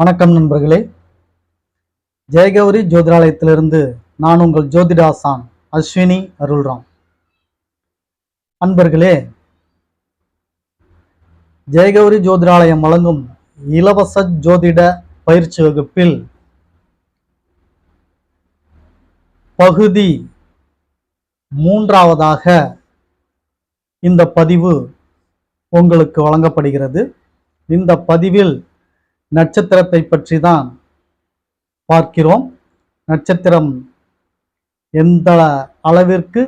வணக்கம் நண்பர்களே. ஜெயகௌரி ஜோதிடாலயத்திலிருந்து நான் உங்கள் ஜோதிடாசான் அஸ்வினி அருள்ராம். அன்பர்களே ஜெயகௌரி ஜோதிடாலயம் வழங்கும் இலவச ஜோதிட பயிற்சி வகுப்பில் பகுதி மூன்றாவதாக இந்த பதிவு உங்களுக்கு வழங்கப்படுகிறது. இந்த பதிவில் நட்சத்திரத்தை பற்றி தான் பார்க்கிறோம். நட்சத்திரம் எந்த அளவிற்கு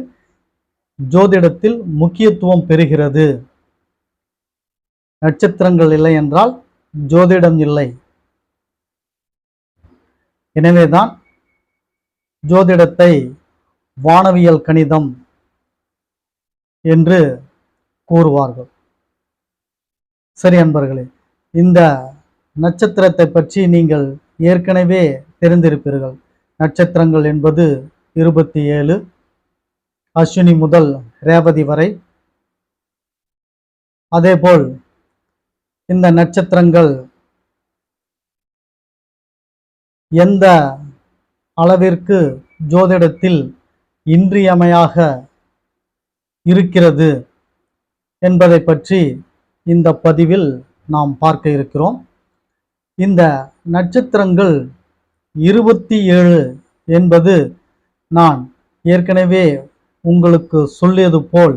ஜோதிடத்தில் முக்கியத்துவம் பெறுகிறது? நட்சத்திரங்கள் இல்லை என்றால் ஜோதிடம் இல்லை. எனவேதான் ஜோதிடத்தை வானவியல் கணிதம் என்று கூறுவார்கள். சரி அன்பர்களே இந்த நட்சத்திரத்தை பற்றி நீங்கள் ஏற்கனவே தெரிந்திருப்பீர்கள். நட்சத்திரங்கள் என்பது இருபத்தி ஏழு அஸ்வினி முதல் ரேவதி வரை. அதேபோல் இந்த நட்சத்திரங்கள் எந்த அளவிற்கு ஜோதிடத்தில் இன்றியமையாக இருக்கிறது என்பதை பற்றி இந்த பதிவில் நாம் பார்க்க இருக்கிறோம். இந்த நட்சத்திரங்கள் இருபத்தி ஏழு என்பது நான் ஏற்கனவே உங்களுக்கு சொல்லியது போல்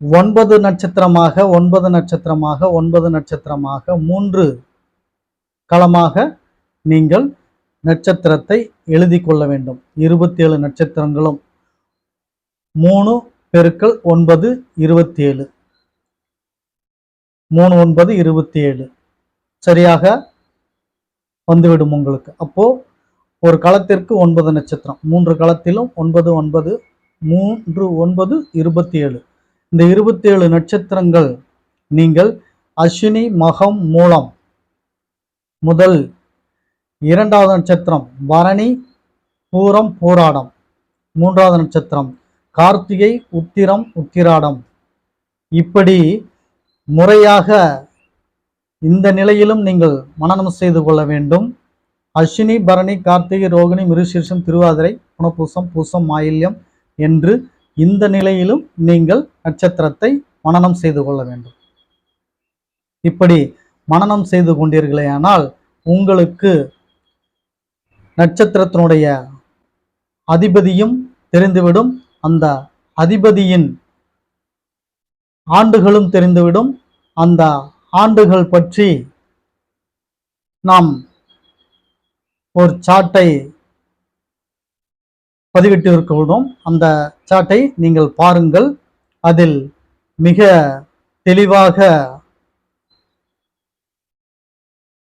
ஒன்பது நட்சத்திரமாக ஒன்பது நட்சத்திரமாக ஒன்பது நட்சத்திரமாக மூன்று களமாக நீங்கள் நட்சத்திரத்தை எழுதி கொள்ள வேண்டும். இருபத்தி ஏழு நட்சத்திரங்களும் மூணு பெருக்கள் ஒன்பது இருபத்தி ஏழு. மூணு ஒன்பது இருபத்தி ஏழு சரியாக? வந்துவிடும் உங்களுக்கு. அப்போ ஒரு களத்திற்கு ஒன்பது நட்சத்திரம். மூன்று களத்திலும் ஒன்பது ஒன்பது மூன்று ஒன்பது இருபத்தி ஏழு இந்த இருபத்தி ஏழு நட்சத்திரங்கள் நீங்கள் அஸ்வினி மகம் மூலம் முதல் இரண்டாவது நட்சத்திரம் பரணி பூரம் போராடம். மூன்றாவது நட்சத்திரம் கார்த்திகை உத்திரம் உத்திராடம். இப்படி முறையாக இந்த நிலையிலும் நீங்கள் மனநம் செய்து கொள்ள வேண்டும். அஸ்வினி பரணி கார்த்திகை ரோகிணி மிருசீர்ஷம் திருவாதிரை புனப்பூசம் பூசம் மாயில்யம் என்று இந்த நிலையிலும் நீங்கள் நட்சத்திரத்தை மனநம் செய்து கொள்ள வேண்டும். இப்படி மனநம் செய்து கொண்டீர்களேயானால் உங்களுக்கு நட்சத்திரத்தினுடைய அதிபதியும் தெரிந்துவிடும். அந்த அதிபதியின் ஆண்டுகளும் தெரிந்துவிடும். அந்த ஆண்டுகள் பற்றி நாம் ஒரு சாட்டை பதிவிட்டு இருக்கிறோம் அந்த சாட்டை நீங்கள் பாருங்கள். அதில் மிக தெளிவாக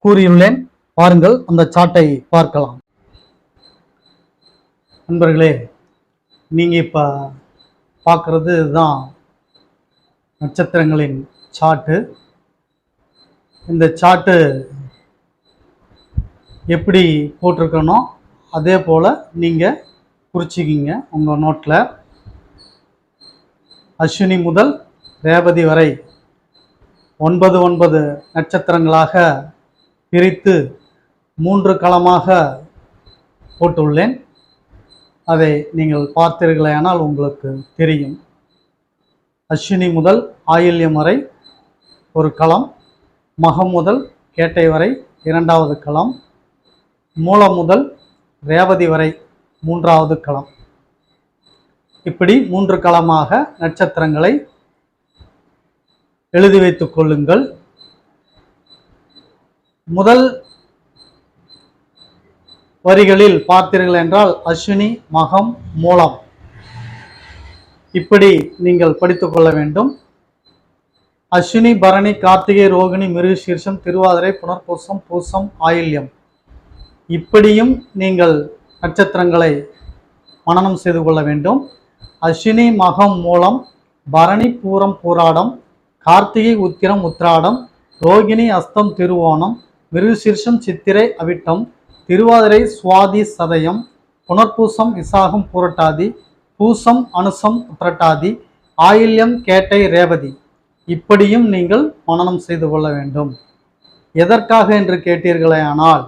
கூறியுள்ளேன். பாருங்கள் அந்த சாட்டை பார்க்கலாம். நண்பர்களே நீங்கள் இப்போ பார்க்குறது தான் நட்சத்திரங்களின் சார்ட்டு இந்த சார்ட்டு எப்படி போட்டிருக்கனோ அதே போல் நீங்கள் குறிச்சிக்கிங்க உங்கள் நோட்டில் அஸ்வினி முதல் ரேவதி வரை ஒன்பது ஒன்பது நட்சத்திரங்களாக பிரித்து மூன்று களமாக போட்டுள்ளேன். அதை நீங்கள் பார்த்தீர்களேயானால் உங்களுக்கு தெரியும். அஸ்வினி முதல் ஆயில்யம் வரை ஒரு களம் மகம் முதல் கேட்டை வரை இரண்டாவது களம் மூலம் முதல் ரேவதி வரை மூன்றாவது களம் இப்படி மூன்று களமாக நட்சத்திரங்களை எழுதி வைத்துக் கொள்ளுங்கள். முதல் வரிகளில் பார்த்தீர்கள் என்றால் அஸ்வினி மகம் மூலம். இப்படி நீங்கள் படித்துக் கொள்ள வேண்டும். அஸ்வினி பரணி கார்த்திகை ரோகிணி மிருகசீர்ஷம் திருவாதிரை புனர்பூசம் பூசம் ஆயில்யம். இப்படியும் நீங்கள் நட்சத்திரங்களை மனனம் செய்து கொள்ள வேண்டும். அஸ்வினி மகம் மூலம் பரணி பூரம் பூராடம் கார்த்திகை உத்திரம் உத்ராடம் ரோகிணி அஸ்தம் திருவோணம் மிருகசீர்ஷம் சித்திரை அவிட்டம் திருவாதிரை சுவாதி சதயம் புனர்பூசம் விசாகம் பூரட்டாதி பூசம் அனுசம் புரட்டாதி ஆயில்யம் கேட்டை ரேவதி. இப்படியும் நீங்கள் மனனம் செய்து கொள்ள வேண்டும். எதற்காக என்று கேட்டீர்களே ஆனால்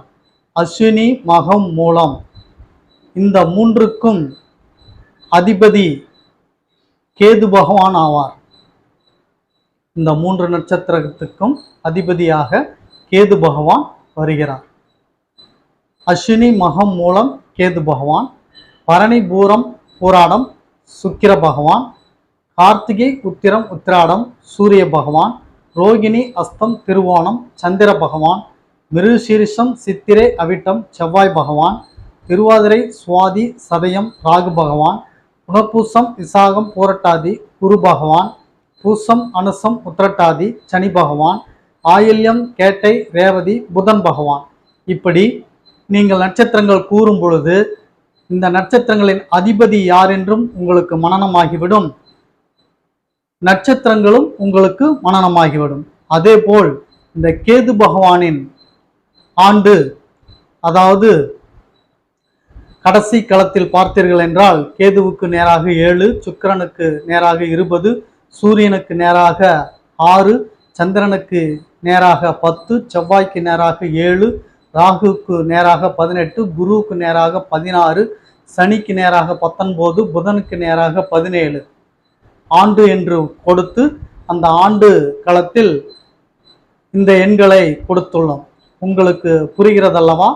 அஸ்வினி மகம் மூலம் இந்த மூன்றுக்கும் அதிபதி கேது பகவான் ஆவார். இந்த மூன்று நட்சத்திரத்துக்கும் அதிபதியாக கேது பகவான் வருகிறார். அஸ்வினி மகம் மூலம் கேது பகவான் பரணி பூரம் போராடம் சுக்கிர பகவான் கார்த்திகை உத்திரம் உத்திராடம் சூரிய பகவான் ரோகிணி அஸ்தம் திருவோணம் சந்திர பகவான் மிருசீரிஷம் சித்திரை அவிட்டம் செவ்வாய் பகவான் திருவாதிரை சுவாதி சதயம் ராகு பகவான் புனர்பூசம் விசாகம் பூரட்டாதி குரு பகவான் பூசம் அனுசம் உத்திரட்டாதி சனி பகவான் ஆயில்யம் கேட்டை ரேவதி புதன் பகவான். இப்படி நீங்கள் நட்சத்திரங்கள் கூறும் பொழுது இந்த நட்சத்திரங்களின் அதிபதி யார் என்றும் உங்களுக்கு மனனமாகிவிடும் நட்சத்திரங்களும் உங்களுக்கு மனனமாகிவிடும் அதேபோல் இந்த கேது பகவானின் ஆண்டு அதாவது கடைசி களத்தில் பார்த்தீர்கள் என்றால் கேதுவுக்கு நேராக ஏழு சுக்கிரனுக்கு நேராக இருபது சூரியனுக்கு நேராக ஆறு சந்திரனுக்கு நேராக பத்து செவ்வாய்க்கு நேராக ஏழு ராகுவுக்கு நேராக பதினெட்டு குருவுக்கு நேராக பதினாறு சனிக்கு நேராக பத்தொன்பது புதனுக்கு நேராக பதினேழு. ஆண்டு என்று கொடுத்து அந்த ஆண்டு களத்தில் இந்த எண்களை கொடுத்துள்ளோம். உங்களுக்கு புரிகிறதல்லவா?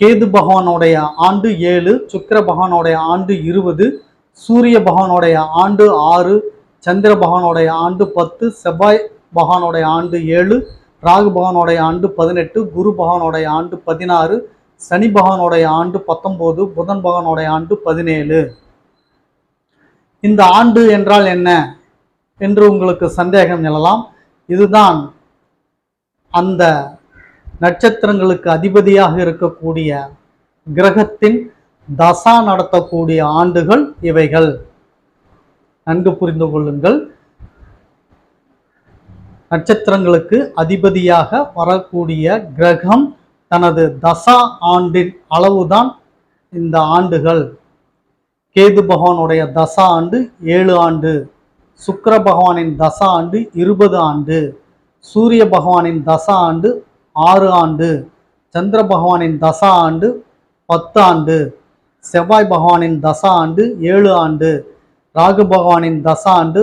கேது பகவானுடைய ஆண்டு ஏழு சுக்கர பகவானுடைய ஆண்டு இருபது சூரிய பகவானுடைய ஆண்டு ஆறு சந்திர பகவானுடைய ஆண்டு பத்து செவ்வாய் பகவானுடைய ஆண்டு ஏழு ராகு பகவானுடைய ஆண்டு பதினெட்டு குரு பகவானுடைய ஆண்டு பதினாறு சனி பகவானுடைய ஆண்டு பத்தொம்போது புதன் பகவானுடைய ஆண்டு பதினேழு. இந்த ஆண்டு என்றால் என்ன என்று உங்களுக்கு சந்தேகம் எழலாம் இதுதான் அந்த நட்சத்திரங்களுக்கு அதிபதியாக இருக்கக்கூடிய கிரகத்தின் தசா நடத்தக்கூடிய ஆண்டுகள் இவைகள். நன்கு புரிந்து கொள்ளுங்கள். நட்சத்திரங்களுக்கு அதிபதியாக வரக்கூடிய கிரகம் தனது தசா ஆண்டின் அளவுதான் இந்த ஆண்டுகள். கேது பகவானுடைய தசா ஆண்டு ஏழு ஆண்டு சுக்கர பகவானின் தசா ஆண்டு இருபது ஆண்டு சூரிய பகவானின் தசா ஆண்டு ஆறு ஆண்டு சந்திர பகவானின் தசா ஆண்டு பத்து ஆண்டு செவ்வாய் பகவானின் தசா ஆண்டு ஏழு ஆண்டு ராகு பகவானின் தசா ஆண்டு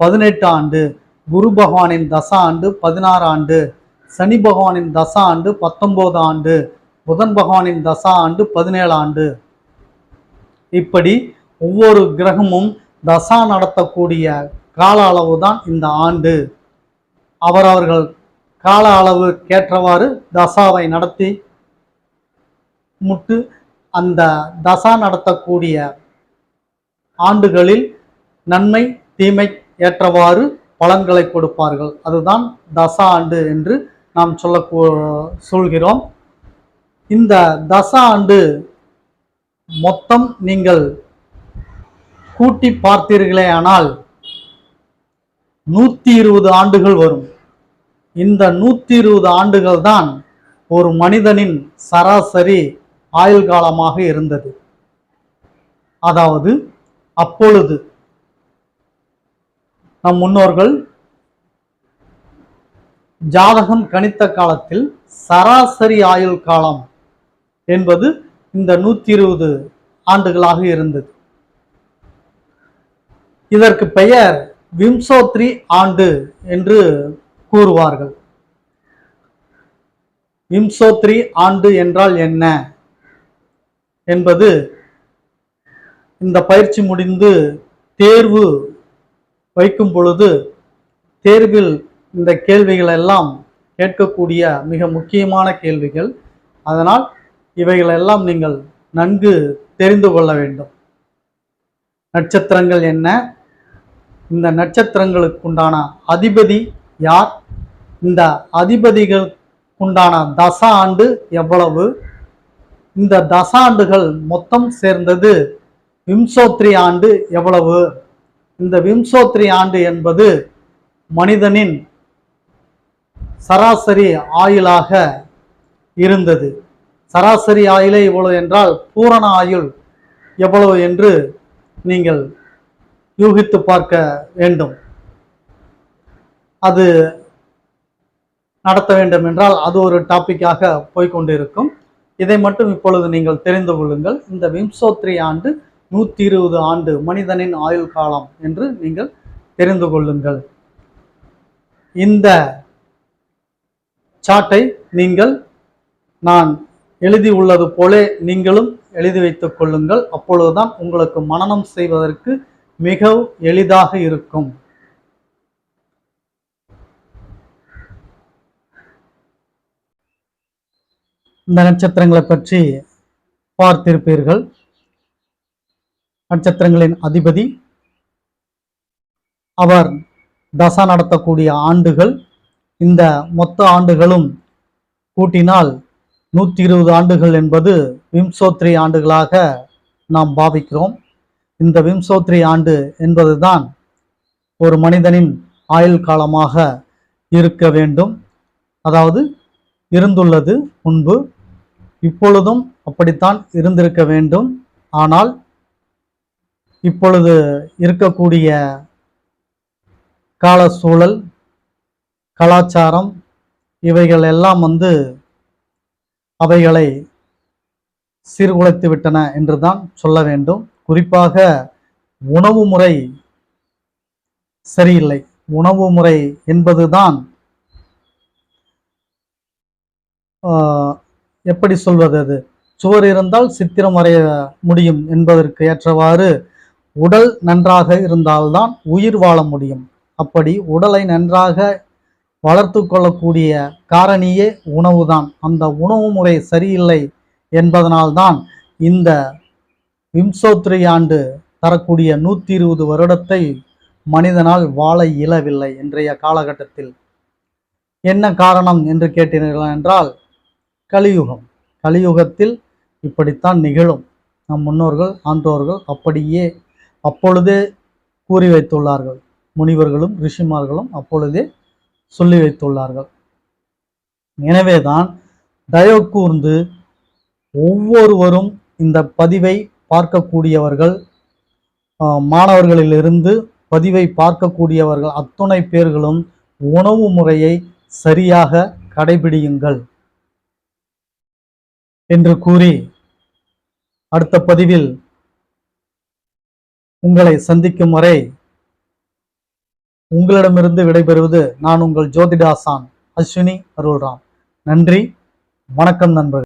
பதினெட்டு ஆண்டு குரு பகவானின் தசா ஆண்டு பதினாறு ஆண்டு சனி பகவானின் தசா ஆண்டு பத்தொம்போது ஆண்டு புதன் பகவானின் தசா ஆண்டு பதினேழு ஆண்டு. இப்படி ஒவ்வொரு கிரகமும் தசா நடத்தக்கூடிய கால அளவு தான் இந்த ஆண்டு. அவரவர்கள் கால அளவு கேற்றவாறு தசாவை நடத்தி முட்டு அந்த தசா நடத்தக்கூடிய ஆண்டுகளில் நன்மை தீமை ஏற்றவாறு பலன்களை கொடுப்பார்கள். அதுதான் தசா ஆண்டு என்று நாம் சொல்ல சொல்கிறோம். இந்த தசா ஆண்டு மொத்தம் நீங்கள் கூட்டி பார்த்தீர்களே ஆனால் நூற்றி இருபது ஆண்டுகள் வரும். இந்த நூற்றி இருபது ஆண்டுகள் தான் ஒரு மனிதனின் சராசரி ஆயுள் காலமாக இருந்தது. அதாவது அப்பொழுது நம் முன்னோர்கள் ஜாதகம் கணித்த காலத்தில் சராசரி ஆயுள் காலம் என்பது இந்த நூற்றி இருபது ஆண்டுகளாக இருந்தது. இதற்கு பெயர் விம்சோத்ரி ஆண்டு என்று கூறுவார்கள். விம்சோத்ரி ஆண்டு என்றால் என்ன? என்பது இந்த பயிற்சி முடிந்து தேர்வு வைக்கும் பொழுது தேர்வில் இந்த கேள்விகள் எல்லாம் கேட்கக்கூடிய மிக முக்கியமான கேள்விகள். அதனால் இவைகளெல்லாம் நீங்கள் நன்கு தெரிந்து கொள்ள வேண்டும். நட்சத்திரங்கள் என்ன? இந்த நட்சத்திரங்களுக்குண்டான அதிபதி யார்? இந்த அதிபதிகளுக்குண்டான தச ஆண்டு எவ்வளவு? இந்த தச ஆண்டுகள் மொத்தம் சேர்ந்தது விம்சோத்ரி ஆண்டு எவ்வளவு? இந்த விம்சோத்ரி ஆண்டு என்பது மனிதனின் சராசரி ஆயுளாக இருந்தது. சராசரி ஆயுளே இவ்வளவு என்றால் பூரண ஆயுள் எவ்வளவு என்று நீங்கள் யூகித்து பார்க்க வேண்டும். அது நடத்த வேண்டும் என்றால் அது ஒரு டாப்பிக்காக போய்க்கொண்டிருக்கும். இதை மட்டும் இப்பொழுது நீங்கள் தெரிந்து கொள்ளுங்கள். இந்த விம்சோத்ரி ஆண்டு நூற்றி இருபது ஆண்டு மனிதனின் ஆயுள் காலம் என்று நீங்கள் தெரிந்து கொள்ளுங்கள். இந்த சாட்டை நீங்கள் நான் எழுதி உள்ளது போலே நீங்களும் எழுதி வைத்துக் கொள்ளுங்கள். அப்பொழுதுதான் உங்களுக்கு மனனம் செய்வதற்கு மிகவும் எளிதாக இருக்கும். இந்த நட்சத்திரங்களை பற்றி பார்த்திருப்பீர்கள். நட்சத்திரங்களின் அதிபதி அவர் தசா நடத்தக்கூடிய ஆண்டுகள் இந்த மொத்த ஆண்டுகளும் கூட்டினால் நூற்றி இருபது ஆண்டுகள் என்பது விம்சோத்ரி ஆண்டுகளாக நாம் பாவிக்கிறோம். இந்த விம்சோத்ரி ஆண்டு என்பதுதான் ஒரு மனிதனின் ஆயுள் காலமாக இருக்க வேண்டும். அதாவது இருந்துள்ளது முன்பு இப்பொழுதும் அப்படித்தான் இருந்திருக்க வேண்டும். ஆனால் இப்பொழுது இருக்கக்கூடிய கால சூழல் கலாச்சாரம் இவைகள் எல்லாம் வந்து அவைகளை சீர்குலைத்து விட்டன என்றுதான் சொல்ல வேண்டும். குறிப்பாக உணவு முறை சரியில்லை. உணவு முறை என்பதுதான் ஆஹ், எப்படி சொல்வது அது? சுவர் இருந்தால் சித்திரம் வரைய முடியும் என்பதற்கு ஏற்றவாறு உடல் நன்றாக இருந்தால்தான் உயிர் வாழ முடியும். அப்படி உடலை நன்றாக வளர்த்து கொள்ளக்கூடிய காரணியே உணவுதான். அந்த உணவு முறை சரியில்லை என்பதனால்தான் இந்த விம்சோத்ரி ஆண்டு தரக்கூடிய நூற்றி இருபது வருடத்தை மனிதனால் வாழ இயலவில்லை இன்றைய காலகட்டத்தில். என்ன காரணம் என்று கேட்டீர்கள் என்றால் கலியுகம். கலியுகத்தில் இப்படித்தான் நிகழும். நம் முன்னோர்கள் ஆன்றோர்கள் அப்படியே அப்பொழுதே கூறி வைத்துள்ளார்கள். முனிவர்களும் ரிஷிமார்களும் அப்பொழுதே சொல்லி வைத்துள்ளார்கள். எனவேதான் தயவு கூர்ந்து ஒவ்வொருவரும் இந்த பதிவை பார்க்கக்கூடியவர்கள் மாணவர்களிலிருந்து பதிவை பார்க்கக்கூடியவர்கள் அத்துணை பேர்களும் உணவு முறையை சரியாக கடைபிடியுங்கள் என்று கூறி அடுத்த பதிவில் உங்களை சந்திக்கும் வரை உங்களிடமிருந்து விடைபெறுவது நான் உங்கள் ஜோதிடாசான் அஸ்வினி அருள்ராம். நன்றி வணக்கம் நண்பர்கள்.